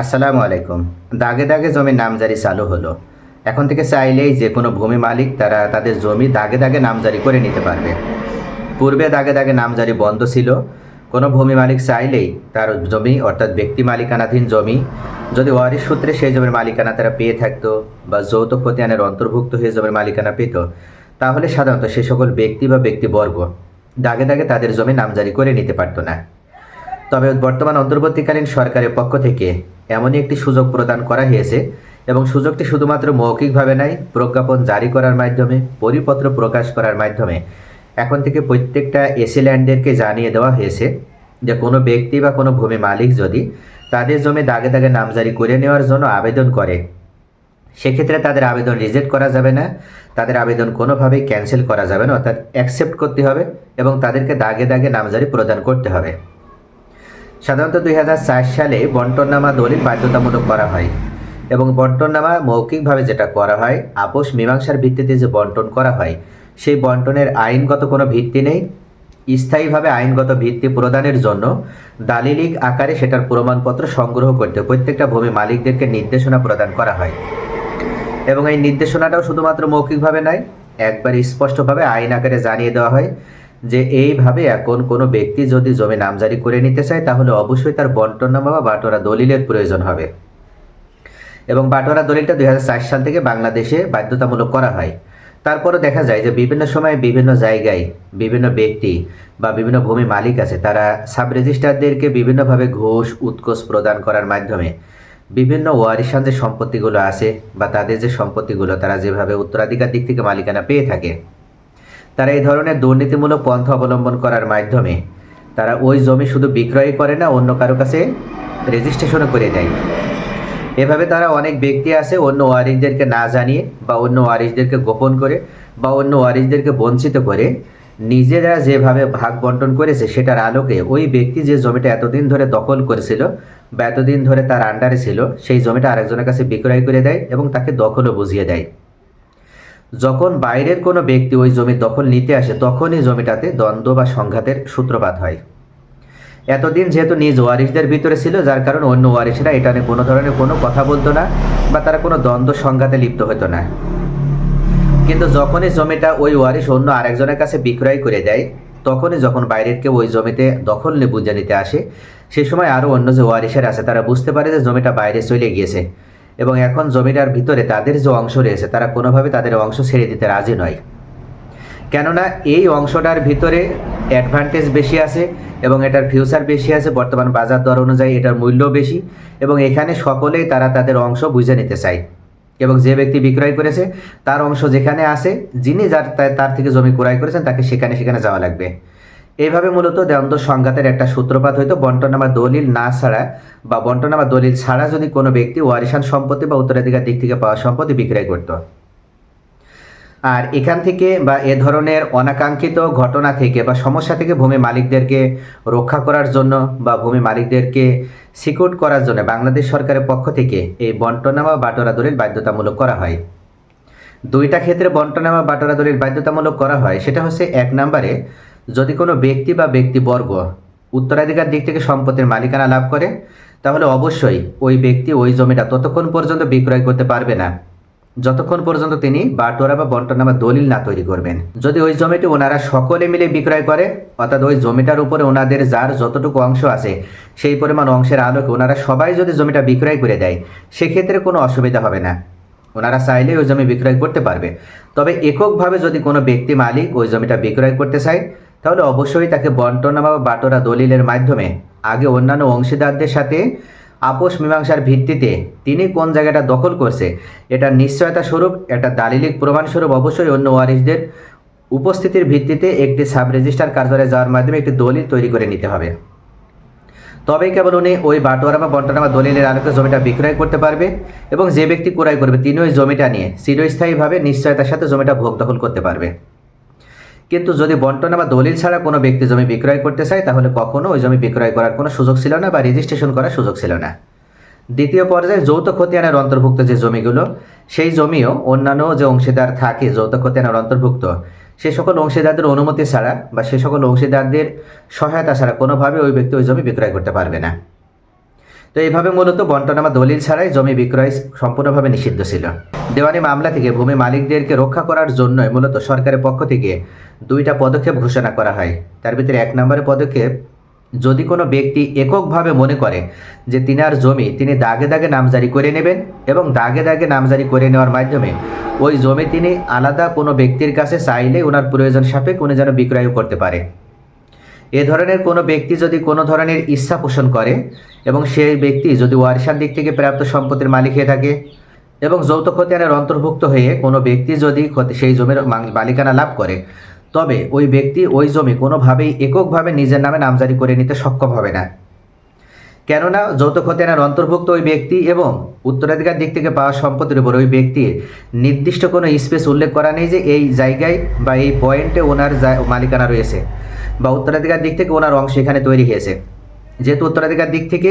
আসসালামু আলাইকুম। দাগে দাগে জমির নামজারি চালু হলো। এখন থেকে চাইলেই যে কোনো ভূমি মালিক তারা তাদের জমি দাগে দাগে নামজারি করে নিতে পারবে। পূর্বে দাগে দাগে নামজারি বন্ধ ছিল। কোনো ভূমি মালিক চাইলেই তার জমি, অর্থাৎ ব্যক্তি মালিকানাধীন জমি, যদি ওয়ারিশ সূত্রে সেই জমির মালিকানা তারা পেয়ে থাকতো বা যৌথ খতিয়ানের অন্তর্ভুক্ত হয়ে জমির মালিকানা পেত, তাহলে সাধারণত সে সকল ব্যক্তি বা ব্যক্তিবর্গ দাগে দাগে তাদের জমি নামজারি করে নিতে পারতো না। তবে বর্তমান অন্তর্বর্তীকালীন সরকারের পক্ষ থেকে এমনই একটি সুযোগ প্রদান করা হয়েছে এবং সুযোগটি শুধুমাত্র মৌখিকভাবে নাই প্রজ্ঞাপন জারি করার মাধ্যমে, পরিপত্র প্রকাশ করার মাধ্যমে। এখন থেকে প্রত্যেকটা এসি ল্যান্ডদেরকে জানিয়ে দেওয়া হয়েছে যে কোনো ব্যক্তি বা কোনো ভূমি মালিক যদি তাদের জমি দাগে দাগে নামজারি করে নেওয়ার জন্য আবেদন করে, সেক্ষেত্রে তাদের আবেদন রিজেক্ট করা যাবে না, তাদের আবেদন কোনোভাবেই ক্যান্সেল করা যাবে না, অর্থাৎ অ্যাকসেপ্ট করতে হবে এবং তাদেরকে দাগে দাগে নামজারি প্রদান করতে হবে। সাধারণত দুই সালে বন্টননামা দলিল বাধ্যতামূলক করা হয় এবং বন্টননামা মৌখিকভাবে যেটা করা হয়, আপোষ মীমাংসার ভিত্তিতে যে বন্টন করা হয়, সেই বন্টনের আইনগত কোনো ভিত্তি নেই। স্থায়ীভাবে আইনগত ভিত্তি প্রদানের জন্য দালিলিক আকারে সেটার প্রমাণপত্র সংগ্রহ করতে প্রত্যেকটা ভূমি মালিকদেরকে নির্দেশনা প্রদান করা হয়। এবং এই নির্দেশনাটাও শুধুমাত্র মৌখিকভাবে নয়, একবার স্পষ্টভাবে আইন আকারে জানিয়ে দেওয়া হয় যে এইভাবে এখন কোনো ব্যক্তি যদি জমি নামজারি করে নিতে চায়, তাহলে অবশ্যই তার বন্টননামা বা বাটোয়ারা দলিলের প্রয়োজন হবে। এবং বাটোয়ারা দলিলটা দুই হাজার চার সাল থেকে বাংলাদেশে বাধ্যতামূলক করা হয়। তারপরও দেখা যায় যে বিভিন্ন সময়ে বিভিন্ন জায়গায় বিভিন্ন ব্যক্তি বা বিভিন্ন ভূমি মালিক আছে, তারা সাব রেজিস্ট্রারদেরকে বিভিন্নভাবে ঘোষ, উৎকোষ প্রদান করার মাধ্যমে বিভিন্ন ওয়ারিশান যে সম্পত্তিগুলো আছে বা তাদের যে সম্পত্তিগুলো, তারা যেভাবে উত্তরাধিকার দিক থেকে মালিকানা পেয়ে থাকে তারা এই ধরনের দুর্নীতিমূলক পন্থা অবলম্বন করার মাধ্যমে তারা ওই জমি শুধু বিক্রয় করে না, অন্য কারও কাছে রেজিস্ট্রেশনও করে দেয়। এভাবে তারা অনেক ব্যক্তি আছে, অন্য ওয়ারিশদেরকে না জানিয়ে বা অন্য ওয়ারিশদেরকে গোপন করে বা অন্য ওয়ারিশদেরকে বঞ্চিত করে নিজেরা যেভাবে ভাগ বন্টন করেছে সেটার আলোকে ওই ব্যক্তি যে জমিটা এতদিন ধরে দখল করেছিল বা এতদিন ধরে তার আন্ডারে ছিল, সেই জমিটা আরেকজনের কাছে বিক্রয় করে দেয় এবং তাকে দখলও বুঝিয়ে দেয়। যখন বাইরের কোনো ব্যক্তি ওই জমি দখল নিতে আসে, তখনই জমিটাতে দ্বন্দ্ব বা সংঘাতের সূত্রপাত হয়। এতদিন যেহেতু নিজ ওয়ারিশদের ভিতরে ছিল, যার কারণে অন্য ওয়ারিশরা এটা নিয়ে কোনো ধরনের কোনো কথা বলতো না বা তারা কোনো দ্বন্দ্ব সংঘাতে লিপ্ত হতো না। কিন্তু যখনই জমিটা ওই ওয়ারিশ অন্য আরেকজনের কাছে বিক্রয় করে দেয়, তখনই যখন বাইরের কেউ ওই জমিতে দখল নিয়ে বুঝে নিতে আসে, সে সময় আরও অন্য যে ওয়ারিশের আছে, তারা বুঝতে পারে যে জমিটা বাইরে চলে গিয়েছে। এবং এখন জমিটার ভিতরে তাদের যে অংশ রয়েছে, তারা কোনোভাবে তাদের অংশ ছেড়ে দিতে রাজি নয়। কেননা এই অংশটার ভিতরে অ্যাডভান্টেজ বেশি আছে এবং এটার ফিউচার বেশি আছে, বর্তমান বাজার দর অনুযায়ী এটার মূল্য বেশি এবং এখানে সকলেই তারা তাদের অংশ বুঝে নিতে চায়। এবং যে ব্যক্তি বিক্রয় করেছে, তার অংশ যেখানে আছে, যিনি যার তার থেকে জমি ক্রয় করেছেন, তাকে সেখানে সেখানে যাওয়া লাগবে। এইভাবে মূলত দ্বন্দ্ব সংঘাতের একটা সূত্রপাত হয়তো বন্টনামা দলিল না ছাড়া বা বন্টনামা দলিল ছাড়া যদি কোনো ব্যক্তি ওয়ারিশান সম্পত্তি বা উত্তরাধিকার দিক থেকে পাওয়া সম্পত্তি বিক্রয় করত। আর এখান থেকে বা এ ধরনের অনাকাঙ্ক্ষিত ঘটনা থেকে বা সমস্যা থেকে ভূমি মালিকদেরকে রক্ষা করার জন্য বা ভূমি মালিকদেরকে সিকিউর করার জন্য বাংলাদেশ সরকারের পক্ষ থেকে এই বন্টনামা বাটোরা দলিল বাধ্যতামূলক করা হয়। দুইটা ক্ষেত্রে বন্টনামা বাটোরা দলিল বাধ্যতামূলক করা হয়, সেটা হচ্ছে এক নম্বরে যদি কোনো ব্যক্তি বা ব্যক্তিবর্গ উত্তরাধিকার দিক থেকে সম্পত্তির মালিকানা লাভ করে, তাহলে অবশ্যই ওই ব্যক্তি ওই জমিটা ততক্ষণ পর্যন্ত বিক্রয় করতে পারবে না। যতক্ষণ পর্যন্ত তিনি বাটোয়ারা বা বন্টনামা দলিল না তৈরি করবেন। যদি ওই জমিটি ওনারা সকলে মিলে বিক্রয় করে, অর্থাৎ ওই জমিটার উপরে ওনাদের যার যতটুকু অংশ আছে, সেই পরিমাণ অংশের আলোকে ওনারা সবাই যদি জমিটা বিক্রয় করে দেয়, সেক্ষেত্রে কোনো অসুবিধা হবে না। ওনারা চাইলেই ওই জমি বিক্রয় করতে পারবে। তবে এককভাবে যদি কোনো ব্যক্তি মালিক ওই জমিটা বিক্রয় করতে চায় তাহলে অবশ্যই তাকে বন্টনামা বা বাটোরা দলিলের মাধ্যমে। আগে অন্যান্য অংশীদারদের সাথে আপোষ মীমাংসার ভিত্তিতে তিনি কোন জায়গাটা দখল করছে, এটা নিশ্চয়তা স্বরূপ একটা দালিলিক প্রমাণস্বরূপ অবশ্যই অন্য ওয়ারিশদের উপস্থিতির ভিত্তিতে একটি সাব রেজিস্ট্রার কার্যালয়ে যাওয়ার মাধ্যমে একটি দলিল তৈরি করে নিতে হবে। তবেই কেবল উনি ওই বাটোয়ারা বা বন্টনা বা দলিলের আলোকে জমিটা বিক্রয় করতে পারবে এবং যে ব্যক্তি ক্রয় করবে, তিনি ওই জমিটা নিয়ে চিরস্থায়ীভাবে নিশ্চয়তার সাথে জমিটা ভোগ দখল করতে পারবে। কিন্তু যদি বন্টনা বা দলিল ছাড়া কোনো ব্যক্তি জমি বিক্রয় করতে চায়, তাহলে কখনো ওই জমি বিক্রয় করার কোনো সুযোগ ছিল না বা রেজিস্ট্রেশন করার সুযোগ ছিল না। দ্বিতীয় পর্যায়ে যৌথ খতিয়ানের অন্তর্ভুক্ত যে জমিগুলো, সেই জমিও অন্যান্য যে অংশীদার থাকে, যৌথ খতিয়ানের অন্তর্ভুক্ত, সে সকল অংশীদারদের অনুমতি ছাড়া বা সে সকল অংশীদারদের সহায়তা ছাড়া কোনোভাবে ওই ব্যক্তি ওই জমি বিক্রয় করতে পারবে না। তো এইভাবে মূলত বন্টনামা দলিল ছাড়াই জমি বিক্রয় সম্পূর্ণভাবে নিষিদ্ধ ছিল। দেওয়ানি মামলা থেকে ভূমি মালিকদেরকে রক্ষা করার জন্যই মূলত সরকারের পক্ষ থেকে দুইটা পদক্ষেপ ঘোষণা করা হয়। তার ভিতরে এক নম্বরের পদক্ষেপ, যদি কোনো ব্যক্তি এককভাবে মনে করে যে তিনার জমি তিনি দাগে দাগে নামজারি করে নেবেন এবং দাগে দাগে নামজারি করে নেওয়ার মাধ্যমে ওই জমি তিনি আলাদা কোনো ব্যক্তির কাছে চাইলে ওনার প্রয়োজন সাপেক্ষ উনি যেন বিক্রয় করতে পারে। এ ধরনের কোনো ব্যক্তি যদি কোনো ধরনের ইচ্ছা পোষণ করে এবং সেই ব্যক্তি যদি ওয়ারিশার দিক থেকে প্রাপ্ত সম্পত্তির মালিক হয়ে থাকে এবং যৌথ খতিয়ানের অন্তর্ভুক্ত হয়ে কোনো ব্যক্তি যদি সেই জমির মালিকানা লাভ করে, তবে ওই ব্যক্তি ওই জমি কোনোভাবেই এককভাবে নিজের নামে নামজারি করে নিতে সক্ষম হবে না। কেননা যৌথ খতিয়ানের অন্তর্ভুক্ত ওই ব্যক্তি এবং উত্তরাধিকার দিক থেকে পাওয়া সম্পত্তির উপর ওই ব্যক্তির নির্দিষ্ট কোনো স্পেস উল্লেখ করা নেই যে এই জায়গায় বা এই পয়েন্টে ওনার মালিকানা রয়েছে। বা উত্তরাধিকার দিক থেকে ওনার অংশ এখানে তৈরি হয়েছে। যেহেতু উত্তরাধিকার দিক থেকে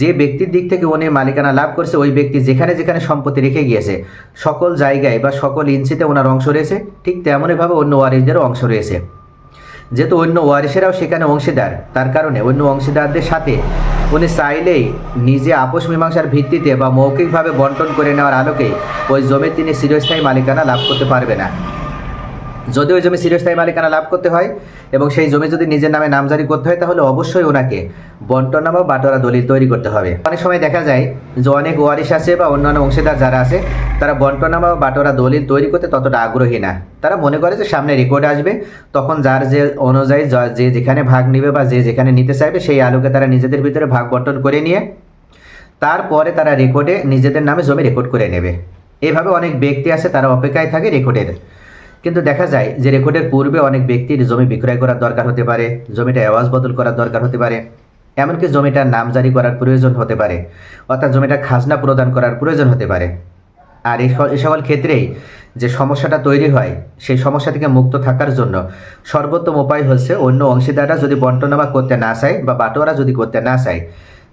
যে ব্যক্তির দিক থেকে উনি মালিকানা লাভ করছে, ওই ব্যক্তি যেখানে যেখানে সম্পত্তি রেখে গিয়েছে, সকল জায়গায় বা সকল ইঞ্চিতে ওনার অংশ রয়েছে, ঠিক তেমনইভাবে অন্য ওয়ারিসদেরও অংশ রয়েছে। যেহেতু অন্য ওয়ারিসেরাও সেখানে অংশীদার, তার কারণে অন্য অংশীদারদের সাথে উনি চাইলেই নিজে আপোষ মীমাংসার ভিত্তিতে বা মৌখিকভাবে বন্টন করে নেওয়ার আলোকে ওই জমি তিনি চিরস্থায়ী মালিকানা লাভ করতে পারবে না। যদি ওই জমি চিরস্থায়ী মালিকানা লাভ করতে হয় এবং সেই জমি যদি নিজের নামে নামজারি করতে হয়, তাহলে অবশ্যই ওনাকে বন্টনামা বাটোয়ারা দলিল তৈরি করতে হবে। অনেক সময় দেখা যায় যে অনেক ওয়ারিশ আছে বা অন্যান্য অংশীদার যারা আছে, তারা বন্টনামা বা বাটোয়ারা দলিল তৈরি করতে ততটা আগ্রহী না। তারা মনে করে যে সামনে রেকর্ড আসবে, তখন যার যে অনুযায়ী যে যেখানে ভাগ নেবে বা যে যেখানে নিতে চাইবে, সেই আলোকে তারা নিজেদের ভিতরে ভাগ বন্টন করে নিয়ে, তারপরে তারা রেকর্ডে নিজেদের নামে জমি রেকর্ড করে নেবে। এভাবে অনেক ব্যক্তি আছে, তারা অপেক্ষায় থাকে রেকর্ডের কিন্তু দেখা যায় যে রেকর্ডের পূর্বে অনেক ব্যক্তির জমি বিক্রয় করার দরকার হতে পারে, জমিটা আওয়াজ বদল করার দরকার হতে পারে, এমনকি জমিটার নাম জারি করার প্রয়োজন হতে পারে, অর্থাৎ জমিটা খাজনা প্রদান করার প্রয়োজন হতে পারে। আর এই সকল ক্ষেত্রেই যে সমস্যাটা তৈরি হয়, সেই সমস্যা থেকে মুক্ত থাকার জন্য সর্বোত্তম উপায় হচ্ছে অন্য অংশীদাররা যদি বন্টনামা করতে না চায় বা বাটোয়ারা যদি করতে না চায়,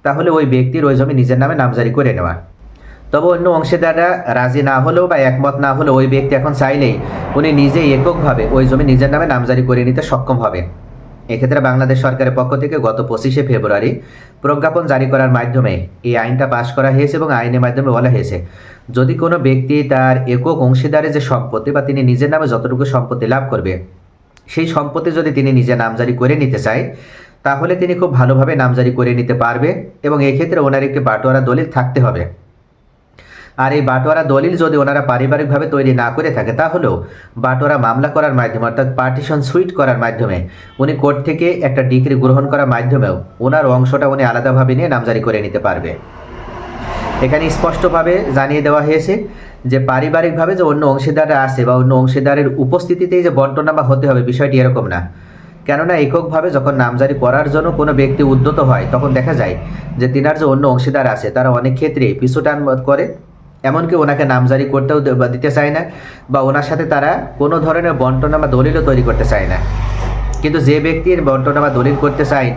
তাহলে ওই ব্যক্তির ওই জমি নিজের নামে নামজারি করে নেওয়া। তবে অন্য অংশীদাররা রাজি না হলেও বা একমত না হলেও ওই ব্যক্তি এখন চাইলেই উনি নিজেই এককভাবে ওই জমি নিজের নামে নামজারি করে নিতে সক্ষম হবে এক্ষেত্রে বাংলাদেশ সরকারের পক্ষ থেকে গত পঁচিশে ফেব্রুয়ারি প্রজ্ঞাপন জারি করার মাধ্যমে এই আইনটা পাশ করা হয়েছে এবং আইনের মাধ্যমে বলা হয়েছে, যদি কোনো ব্যক্তি তার একক অংশীদারের যে সম্পত্তি বা তিনি নিজের নামে যতটুকু সম্পত্তি লাভ করবে, সেই সম্পত্তি যদি তিনি নিজে নামজারি করে নিতে চায়, তাহলে তিনি খুব ভালোভাবে নামজারি করে নিতে পারবে এবং এক্ষেত্রে ওনার একটি বাটোয়ারা দলিল থাকতে হবে। আর এই বাটোয়ারা দলিল যদি ওনারা পারিবারিকভাবে তৈরি না করে থাকে, তাহলেও বাটোয়ারা মামলা করার মাধ্যমে, অর্থাৎ পার্টিশন সুইট করার মাধ্যমে, উনি কোর্ট থেকে একটা ডিগ্রি গ্রহণ করার মাধ্যমেও ওনার অংশটা উনি আলাদাভাবে নিয়ে নামজারি করে নিতে পারবে। এখানে স্পষ্টভাবে জানিয়ে দেওয়া হয়েছে যে পারিবারিকভাবে যে অন্য অংশীদাররা আছে বা অন্য অংশীদারের উপস্থিতিতেই যে বন্টনামা হতে হবে, বিষয়টি এরকম না। কেননা এককভাবে যখন নামজারি করার জন্য কোনো ব্যক্তি উদ্যত হয়, তখন দেখা যায় যে তিনার যে অন্য অংশীদার আছে, তারা অনেক ক্ষেত্রে পিছুটান করে এমনকি ওনাকে নামজারি করতেও দিতে চায় না, বা ওনার সাথে তারা কোনো ধরনের বন্টনামা দলিলও তৈরি করতে চায় না। কিন্তু যে ব্যক্তির বন্টনামা দলিল করতে চায়,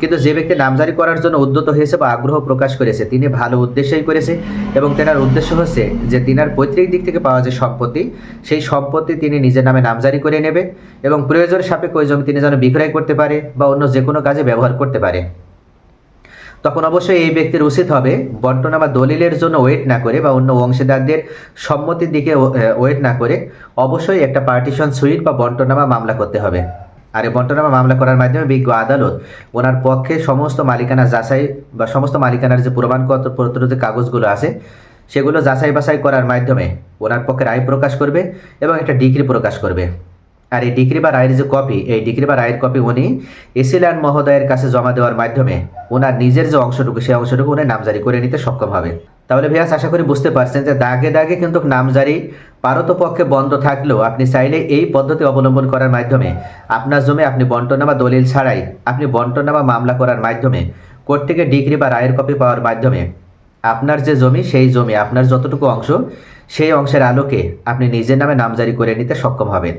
কিন্তু যে ব্যক্তি নামজারি করার জন্য উদ্যত হয়েছে বা আগ্রহ প্রকাশ করেছে, তিনি ভালো উদ্দেশ্যই করেছে এবং তেনার উদ্দেশ্য হচ্ছে যে তিনার পৈতৃক দিক থেকে পাওয়া যে সম্পত্তি, সেই সম্পত্তি তিনি নিজের নামে নামজারি করে নেবে এবং প্রয়োজন সাপেক্ষে ওই জমি তিনি যেন বিক্রয় করতে পারে বা অন্য যে কোনো কাজে ব্যবহার করতে পারে। তখন অবশ্যই এই ব্যক্তির উচিত হবে বন্টনা বা দলিলের জন্য ওয়েট না করে বা অন্য অংশীদারদের সম্মতির দিকে ওয়েট না করে অবশ্যই একটা পার্টিশন সুইট বা বন্টনামা মামলা করতে হবে। আর এই বন্টনামা মামলা করার মাধ্যমে বিজ্ঞ আদালত ওনার পক্ষে সমস্ত মালিকানা যাচাই বা সমস্ত মালিকানার যে প্রমাণপত্র যে কাগজগুলো আছে, সেগুলো যাচাই বাছাই করার মাধ্যমে ওনার পক্ষে রায় প্রকাশ করবে এবং একটা ডিগ্রি প্রকাশ করবে। আর এই ডিগ্রি বা রায়ের যে কপি, এই ডিগ্রি বা রায়ের কপি উনি এসিল্যান্ড মহোদয়ের কাছে জমা দেওয়ার মাধ্যমে ওনার নিজের যে অংশটুকু, সেই অংশটুকু উনি নামজারি করে নিতে সক্ষম হবে। তাহলে ভিয়াস, আশা করি বুঝতে পারছেন যে দাগে দাগে কিন্তু নামজারি পারতপক্ষে বন্ধ থাকলেও আপনি চাইলে এই পদ্ধতি অবলম্বন করার মাধ্যমে আপনার জমি আপনি বন্টনামা দলিল ছাড়াই আপনি বন্টনামা মামলা করার মাধ্যমে কোর্ট থেকে ডিগ্রি বা রায়ের কপি পাওয়ার মাধ্যমে আপনার যে জমি, সেই জমি, আপনার যতটুকু অংশ, সেই অংশের আলোকে আপনি নিজের নামে নামজারি করে নিতে সক্ষম হবেন।